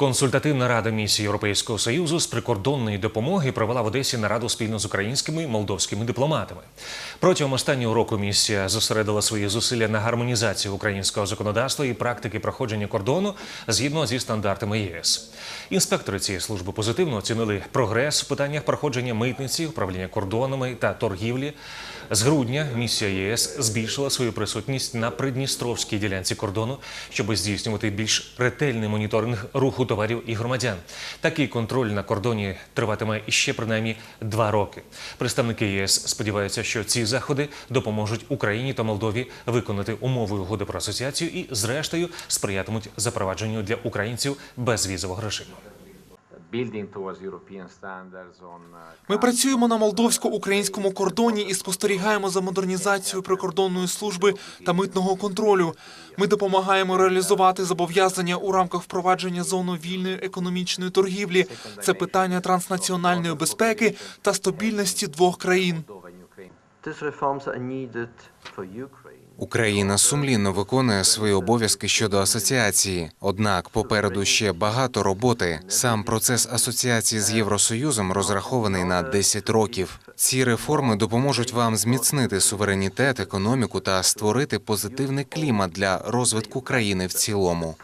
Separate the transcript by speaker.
Speaker 1: Консультативна рада місії Європейського союзу з прикордонної допомоги провела в Одесі нараду спільно з українськими молдовськими дипломатами. Протягом останнього року місія зосередила свої зусилля на гармонізації українського законодавства і практики проходження кордону згідно зі стандартами ЄС. Інспектори цієї служби позитивно оцінили прогрес в питаннях проходження митниці, управління кордонами та торгівлі. З грудня місія ЄС збільшила свою присутність на придністровській ділянці кордону, щоб здійснювати більш ретельний моніторинг руху товарів і громадян. Такий контроль на кордоні триватиме іще принаймні два роки. Представники ЄС сподіваються, що ці заходи допоможуть Україні та Молдові виконати умови угоди про асоціацію і, зрештою, сприятимуть запровадженню для українців безвізового режиму.
Speaker 2: Ми працюємо на молдовсько-українському кордоні і спостерігаємо за модернізацією прикордонної служби та митного контролю. Ми допомагаємо реалізувати зобов'язання у рамках впровадження зону вільної економічної торгівлі. Це питання транснаціональної безпеки та стабільності двох країн.
Speaker 3: Україна сумлінно виконує свої обов'язки щодо асоціації. Однак попереду ще багато роботи. Сам процес асоціації з Євросоюзом розрахований на 10 років. Ці реформи допоможуть вам зміцнити суверенітет, економіку та створити позитивний клімат для розвитку країни в цілому.